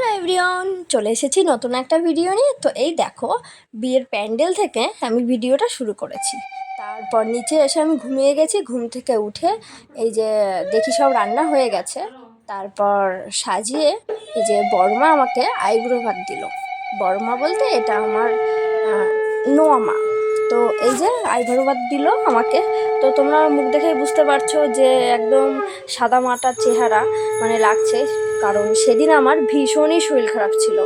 Hello everyone চলে এসেছি নতুন একটা ভিডিও নিয়ে। তো এই দেখো বিয়ের প্যান্ডেল থেকে আমি ভিডিওটা শুরু করেছি। তারপর নিচে এসে আমি ঘুমিয়ে গেছি। ঘুম থেকে উঠে এই যে দেখি সব রান্না হয়ে গেছে। তারপর সাজিয়ে এই যে বড়মা আমাকে আইব্রো ভাত দিল। বড়মা বলতে এটা আমার আহ, নোয়া মা। তো এই যে আইব্রো ভাত দিল আমাকে। তো তোমরা মুখ দেখেই বুঝতে পারছ যে একদম সাদা মাটার চেহারা। মানে লাগছে, কারণ সেদিন আমার ভীষণই শরীর খারাপ ছিল।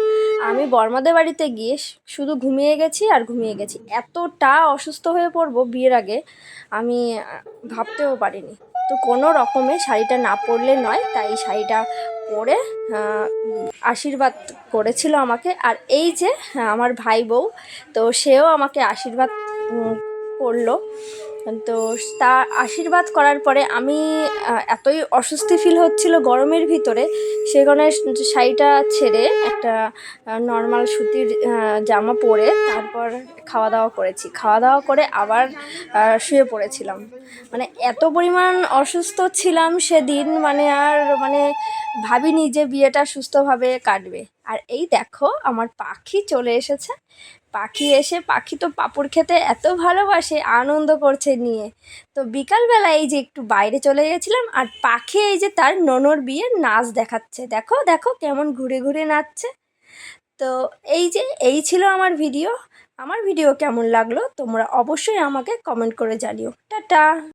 আমি বর্মাদের বাড়িতে গিয়ে শুধু ঘুমিয়ে গেছি আর ঘুমিয়ে গেছি। এতটা অসুস্থ হয়ে পড়ব বিয়ের আগে, আমি ভাবতেও পারিনি। তো কোনো রকমে শাড়িটা না পরলে নয়, তাই শাড়িটা পরে আশীর্বাদ করেছিল আমাকে। আর এই যে, আমার ভাই বউ, তো সেও আমাকে আশীর্বাদ করল। তো তা আশীর্বাদ করার পরে আমি এতই অস্বস্তি ফিল হচ্ছিল গরমের ভিতরে সেখানে শাড়িটা ছেড়ে একটা নর্মাল সুতির জামা পরে তারপর খাওয়া দাওয়া করেছি। খাওয়া দাওয়া করে আবার শুয়ে পড়েছিলাম। মানে এত পরিমাণ অসুস্থ ছিলাম সেদিন মানে আর মানে ভাবিনি যে বিয়েটা সুস্থভাবে কাটবে। আর এই দেখো, আমার পাখি চলে এসেছে। পাখি এসে, পাখি তো পাঁপড় খেতে এত ভালোবাসে, আনন্দ করছে নিয়ে। তো বিকালবেলা এই যে একটু বাইরে চলে গেছিলাম, আর পাখি এই যে তার ননর বিয়ের নাচ দেখাচ্ছে। দেখো দেখো কেমন ঘুরে ঘুরে নাচছে। তো এই যে, এই ছিল আমার ভিডিও। আমার ভিডিও কেমন লাগল তোমরা অবশ্যই আমাকে কমেন্ট করে জানিও। টাটা!